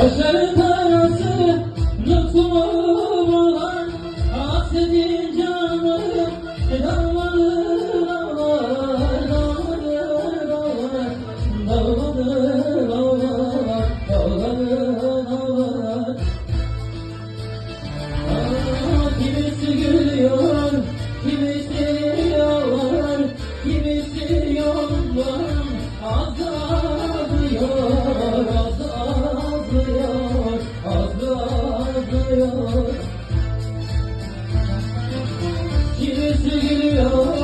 Kaşların tarası lütfumu bulan Hasretin canı dağları dağlar Dağları dağlar Dağları dağlar Dağları dağlar Ah, Kimisi gülüyor, kimisi ağlar, kimisi yoldan azalıyor, azalıyor. Kimisi gülüyor,